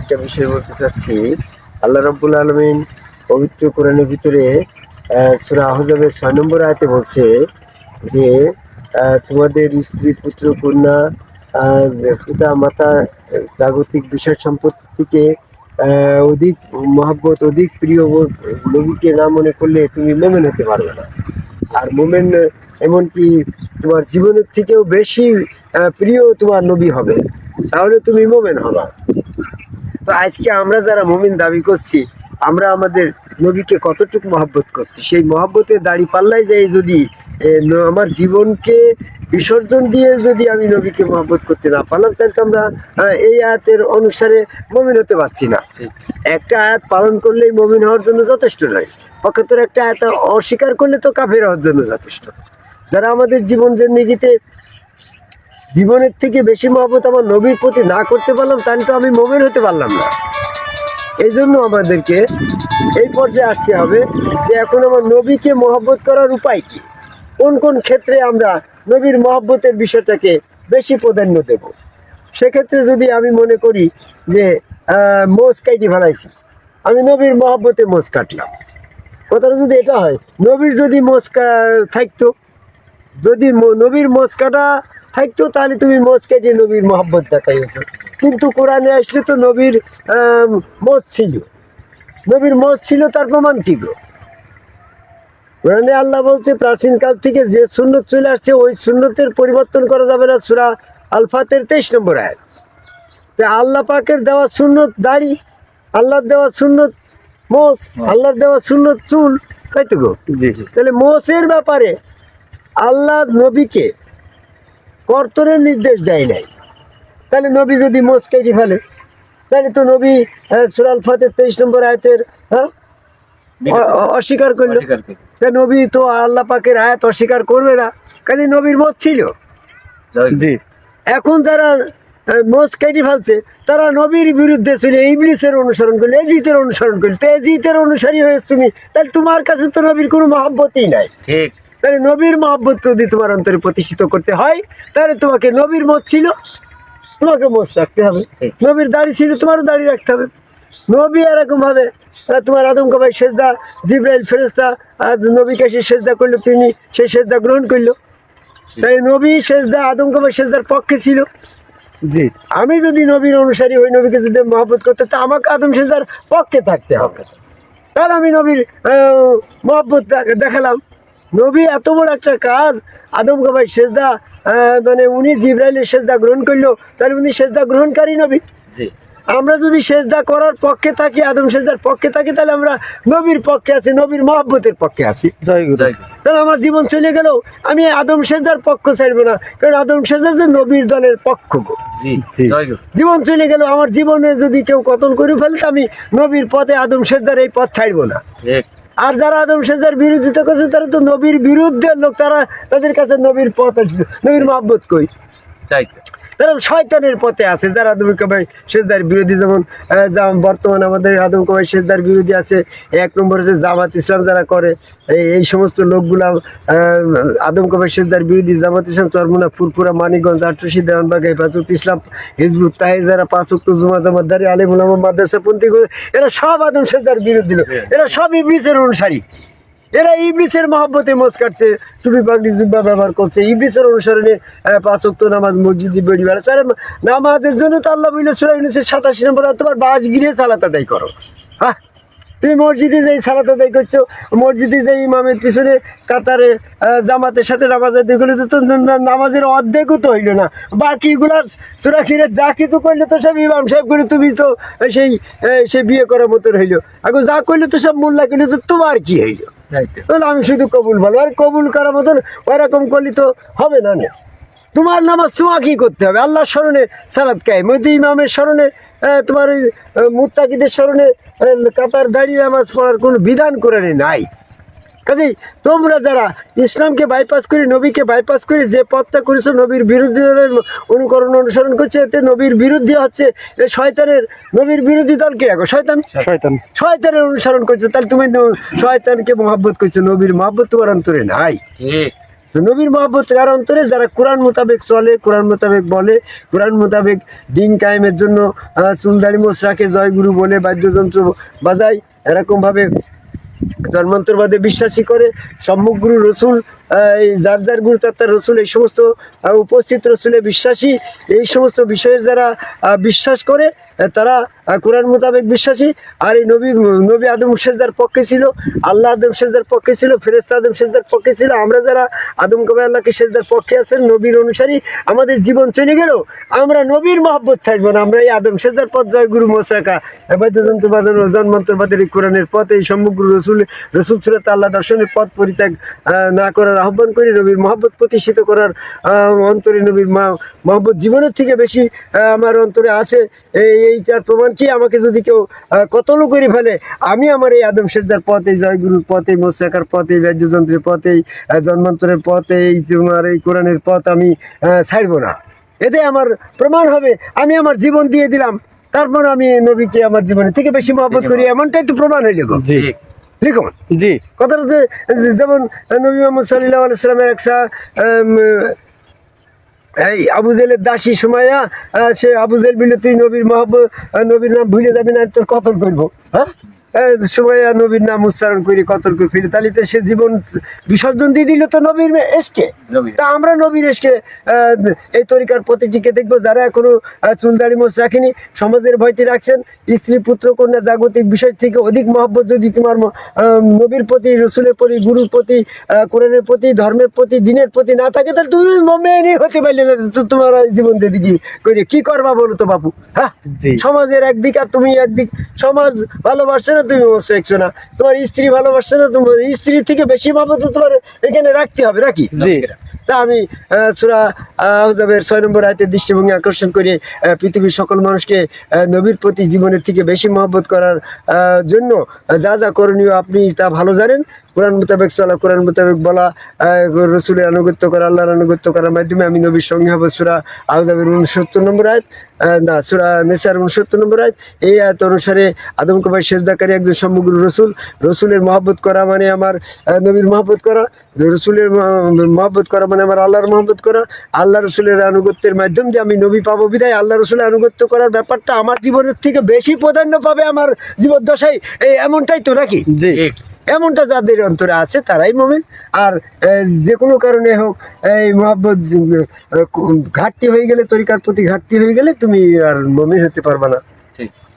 একটা বিষয় বলতে চাচ্ছি, আল্লাহ রাব্বুল আলমিন পবিত্র কোরআনের ভিতরে সুরা আহজাবের ছয় নম্বর আয়তে বলছে যে তোমাদের স্ত্রী, পুত্র, কন্যা পিতা, মাতা, জাগতিক বিষয় সম্পত্তি থেকে অধিক মহাব্বত, অধিক প্রিয় নবীকে না মনে করলে তুমি মোমেন হতে পারবে না। আর মোমেন এমনকি তোমার জীবনের থেকেও বেশি প্রিয় তোমার নবী হবে, তাহলে তুমি মোমেন হবা তো আজকে আমরা যারা মুমিন দাবি করছি আমরা আমাদের নবীকে কতটুকু মহাব্বত করছি? সেই মহাব্বতের দাড়ি পাল্লাই যাই যদি আমার জীবনকে বিসর্জন দিয়ে যদি আমি নবীকে মহাব্বত করতে না পারলাম তাহলে তো আমরা এই আয়াতের অনুসারে মমিন হতে পারছি না। একটা আয়াত পালন করলেই মমিন হওয়ার জন্য যথেষ্ট নয়। পক্ষান্তর একটা আয়াত অস্বীকার করলে তো কাফের হওয়ার জন্য যথেষ্ট। যারা আমাদের জীবন জিন্দিগিতে জীবনের থেকে বেশি মহব্বত আমার নবীর প্রতি না করতে পারলাম তাহলে তো আমি মোমেন হতে পারলাম না। এই জন্য আমাদেরকে এই পর্যায়ে আসতে হবে যে এখন আমার নবীকে মহব্বত করার উপায় কি? কোন কোন ক্ষেত্রে আমরা নবীর মহব্বতের বিষয়টাকে বেশি প্রাধান্য দেব? সেক্ষেত্রে যদি আমি মনে করি যে মোষ কাইটি ফেলাইছি আমি নবীর মহব্বতে মোষ কাটলাম। কথাটা যদি এটা হয়, নবীর যদি কা- থাকতো, যদি নবীর মোজ কাটা থাকতো তাহলে তুমি মোজ কেটে নবীর মহব্বত দেখাইছো কিন্তু কোরআনে আসলে তো নবীর মোজ ছিল। নবীর মোজ ছিল তার প্রমাণ কি গো? কোরআনে আল্লাহ বলছে প্রাচীনকাল থেকে যে সুন্নত চলে আসছে ওই সুন্নতের পরিবর্তন করা যাবে না সুরা আলফাতের তেইশ নম্বর আয়াত। তা আল্লাহ পাকের দেওয়া সুন্নত দাড়ি আল্লাহর দেওয়া সুন্নত মোষ আল্লাহর দেওয়া সুন্নত চুল তাই তো গো? তাহলে মোষের ব্যাপারে আল্লাহ নবীকে কর্তনের নির্দেশ দেয় নাই। তাহলে নবী যদি মোষ কেটে ফেলে তাহলে তো নবী সুরাল ফাতের তেইশ নম্বর আয়তের হ্যাঁ? অস্বীকার করল। তা নবী তো আল্লাহ পাকের আয়াত অস্বীকার করবে না কাজে নবীর মোষ ছিল। জি। এখন যারা মোষ কেটে ফেলছে তারা নবীর বিরুদ্ধে ছিল ইবলিসের অনুসরণ করলে এজিতের অনুসরণ করলে। তো এজিতের অনুসারী হয়েছে তুমি তাহলে তোমার কাছে তো নবীর কোনো মহাব্বতই নাই। ঠিক। তাহলে নবীর মহব্বত যদি তোমার অন্তরে প্রতিষ্ঠিত করতে হয় তাহলে তোমাকে নবীর মত ছিল তোমাকে মোচ রাখতে হবে। নবীর দাড়ি ছিল তোমারও দাড়ি রাখতে হবে। নবী এরকম ভাবে তোমার আদম কবাই সেজদা জিব্রাইল ফেরেস্তা আজ নবী কাছে সেজদা করল তিনি সেই সেজদা গ্রহণ করল। তাই নবী সেজদা আদম কবাই সেজদার পক্ষে ছিল। জি। আমি যদি নবীর অনুসারী হই নবীকে যদি মহব্বত করতে তো আমাকে আদম সেজদার পক্ষে থাকতে হবে। তাহলে আমি নবীর মহব্বত দেখালাম। নবী এত বড় একটা কাজ। আদম কাবাই সেজদা মানে উনি জিব্রাইলের সেজদা গ্রহণ করল তাহলে উনি সেজদা গ্রহণকারী নবী। আমরা যদি সেজদা করার পক্ষে থাকি আদম সেজদার পক্ষে থাকি তাহলে আমরা নবীর পক্ষে আছি নবীর মহব্বতের পক্ষে আছি। তাহলে আমার জীবন চলে গেলেও আমি আদম সেজদার পক্ষ ছাড়বো না কারণ আদম সেজদার যে নবীর দলের পক্ষ গো। জি জি। জয় গুরু। জীবন চলে গেল আমার জীবনে যদি কেউ কতল করে ফেলে তো আমি নবীর পথে আদম সেজদার এই পথ ছাড়বো না। ঠিক। আর যারা আদম সেজার বিরোধিতা করছে, তারা তো নবীর বিরুদ্ধে লোক, তারা তাদের কাছে নবীর পথ আসবে নবীর মহব্বত কই? তাই তারা শয়তানের পথে আছে যারা আদম কবাই সেজদার বিরোধী যেমন যেমন বর্তমানে আমাদের আদম কবাই সেজদার বিরোধী আছে এক নম্বর হচ্ছে জামাত ইসলাম যারা করে এই সমস্ত লোকগুলা আদম কবাই সেজদার বিরোধী জামাত ইসলাম চরমুনা ফুরপুরা মানিকগঞ্জ আটরশি দেওয়ানবাগ হেফাজত ইসলাম হিজবুত তাহে যারা পাঁচ উক্ত জুমা জামাতদারি আলিমুল মাদ্রাসা পন্থী এরা সব আদম সেজদার বিরোধী লোক। এরা সব ইবলিসের অনুসারী। এরা ইবলিসের মহব্বতে মোজ কাটছে। টুপি পাগড়ি জুব্বা ব্যবহার করছে। ইবলিসের অনুসরণে পাঁচ নামাজ মসজিদে বেড়ি বেড়াচ্ছে। আরে, নামাজের জন্য তো আল্লাহ বললে সুরাই উনিশের সাতাশি নম্বর তোমার বাস গিরে সালাত আদায় করো। হ্যাঁ তুমি মসজিদে যেই সালাত আদায় করছ, মসজিদে যে ইমামের পিছনে কাতারে জামাতের সাথে নামাজ করলে তো নামাজের অর্ধেকও তো হইল না। বাকিগুলার সুরা খিরে যা কিছু করলে তো সব ইমাম সাহেব করে তুমি তো সেই সে বিয়ে করার মতো হইল। এখন যা করলে তো সব মোল্লা করলে তো তোমার কি হইল? আমি শুধু কবুল বলো আর কবুল করার মতন ওরকম করলে তো হবে না না। তোমার নামাজ তোমাকেই করতে হবে? আল্লাহর স্মরণে সালাদ কায়ে মধ্যে ইমামের স্মরণে তোমার ওই মুত্তাকিদের স্মরণে কাতার দাঁড়িয়ে নামাজ পড়ার কোনো বিধান করে নাই। কাজেই তোমরা যারা ইসলামকে বাইপাস করে নবীকে বাইপাস করে যে পথটা করেছ নবীর বিরুদ্ধে অনুকরণ অনুসরণ করছে এতে নবীর বিরুদ্ধে হচ্ছে এ শয়তানের নবীর বিরোধী দল কে রাখো শয়তান? শয়তান। শয়তানের অনুসরণ করছ। তাহলে তুমি শয়তানকে মহাব্বত করছ নবীর মহাব্বত তোমার অন্তরে নাই। ঠিক নবীর মহব্বত কার অন্তরে? যারা কোরআন মোতাবেক চলে কোরআন মোতাবেক বলে কোরআন মোতাবেক দিন কায়েমের জন্য আহ, চুলদাড়ি মোসরাকে জয়গুরু বলে বাদ্যযন্ত্র বাজায় এরকমভাবে জন্মান্তরবাদে বিশ্বাসী করে সম্মুখগুরু রসুল এই যার যার গুরু রসুল, এই সমস্ত উপস্থিত রসুলে বিশ্বাসী, এই সমস্ত বিষয়ে যারা বিশ্বাস করে তারা কোরআন মোতাবেক বিশ্বাসী। আর এই নবী নবী আদম সেজদার পক্ষে ছিল, আল্লাহ আদম সেজদার পক্ষে ছিল ফেরেস্তা আদম সেজদার পক্ষে ছিল, আমরা যারা আদম কবে আল্লাহকে সেজদার পক্ষে আছেন, নবীর অনুসারী, আমাদের জীবন চলে গেল, আমরা নবীর মহব্বত ছাড়বো না, আমরা এই আদম সেজদার পথ জয় গুরু মোসাকা বাদ্যযন্ত্র বাজানো জন্মান্তরবাদের এই কোরআনের পথ এই সমগ্র রসুল রসুল সুরত আল্লাহ দর্শনের পথ পরিত্যাগ না না করার আহ্বান করি নবীর মহব্বত প্রতিষ্ঠিত করার অন্তরে নবীর মহব্বত জীবনের থেকে বেশি আমার অন্তরে আছে। এই এইটার প্রমাণ কি? আমাকে যদি কেউ কতল করে ফেলে আমি আমার এই আদম সেজদার পথ এই জয়গুরুর পথ এই মোসাকার পথ এই বাদ্যযন্ত্রের পথ এই জন্মান্তরের পথ এই তোমার এই কোরআনের পথ আমি ছাড়বো না। এতে আমার প্রমাণ হবে আমি আমার জীবন দিয়ে দিলাম। তারপর আমি নবীকে আমার জীবনের থেকে বেশি মহব্বত করি এমনটাই তো প্রমাণ হয়ে গেল জি। লিখুন। জি। কথাটা যেমন নবী মোহাম্মদ সাল্লাহ আলাইসালামের একটা এই আবু জেলের দাসী সুমাইয়া সে আবু জেল বিলে তুই নবীর মহব্বত নবীর নাম ভুলে যাবি না তোর কতল করব? হ্যাঁ? সুমাইয়া নবীর নাম উচ্চারণ করে কতল করে ফিরে তাহলে তো সে জীবন বিসর্জন দিয়ে দিল তো নবীর এসকে। তা আমরা নবীর এসকে এই তরিকার প্রতিটিকে দেখব যারা এখনও চুলদাড়ি মোচ রাখেনি সমাজের ভয়তে রাখছেন স্ত্রী পুত্র কন্যা জাগতিক বিষয় থেকে অধিক মহব্বত যদি তোমার নবীর প্রতি রসুলের প্রতি গুরুর প্রতি কোরআনের প্রতি ধর্মের প্রতি দিনের প্রতি না থাকে তাহলে তুমি মেনে হতে পারলে না তো তোমার জীবন দিয়ে দিকে করে কি করবা বলো তো বাপু হ্যাঁ? সমাজের একদিক আর তুমি একদিক সমাজ ভালোবাসছে না তুমি দেখছ না। তোমার স্ত্রী ভালোবাসছে না তোমার স্ত্রীর থেকে বেশি ভাবে তো তোমার এখানে রাখতে হবে নাকি? জি। তা আমি সুরা আহজাবের ছয় নম্বর আয়তের দৃষ্টিভঙ্গি আকর্ষণ করে পৃথিবীর সকল মানুষকে নবীর প্রতি জীবনের থেকে বেশি মহব্বত করার জন্য যা যা করণীয় আপনি তা ভালো জানেন। কোরআন মোতাবেক চলা কোরআন মোতাবেক বলা রসুলের আনুগত্য করা, আল্লাহর আনুগত্য করার মাধ্যমে আমি নবীর সঙ্গে হব, সুরা আহজাবের উনসত্তর নম্বর আয়ত না, সুরা নেসার উনসত্তর নম্বর আয়ত। এই আয়ত অনুসারে আদম কবাই সেজদাকারী একজন সমগ্র রসুল। রসুলের মহব্বত করা মানে আমার নবীর মহব্বত করা। রসুলের মহব্বত করা মানে আমার আল্লাহর মহব্বত করা আল্লাহ রসুলের আনুগত্যের মাধ্যম দিয়ে আমি নবী পাবো বিদায়। আল্লাহ রসুলের আনুগত্য করার ব্যাপারটা আমার জীবনের থেকে বেশি প্রাধান্য পাবে আমার জীবদ্দশায়। এই এমনটাই তো নাকি? জি। এমনটা যাদের অন্তরে আছে তারাই মোমেন। আর যে কোনো কারণে হোক এই মোহাব্বত ঘাটতি হয়ে গেলে তরিকার প্রতি ঘাটতি হয়ে গেলে তুমি আর মোমেন হতে পারবা না।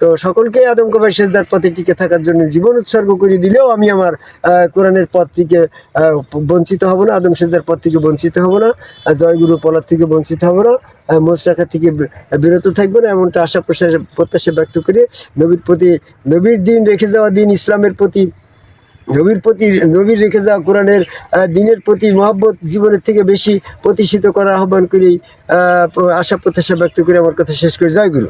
তো সকলকে আদম কবাই সেজদার পথে টিকে থাকার জন্য জীবন উৎসর্গ করে দিলেও আমি আমার কোরআনের পথ থেকে বঞ্চিত হব না আদম সেজদার পথ থেকে বঞ্চিত হব না জয়গুরু পলার থেকে বঞ্চিত হব না আহ, মোচ রাখা থেকে বিরত থাকব না এমনটা আশা প্রত্যাশা প্রত্যাশা ব্যক্ত করে নবীর প্রতি নবীর দিন রেখে যাওয়া দিন ইসলামের প্রতি নবীর প্রতি নবীর রেখে যাওয়া কোরআনের দিনের প্রতি মহব্বত জীবনের থেকে বেশি প্রতিষ্ঠিত করার আহ্বান করি আশা প্রত্যাশা ব্যক্ত করে আমার কথা শেষ করে। জয় গুরু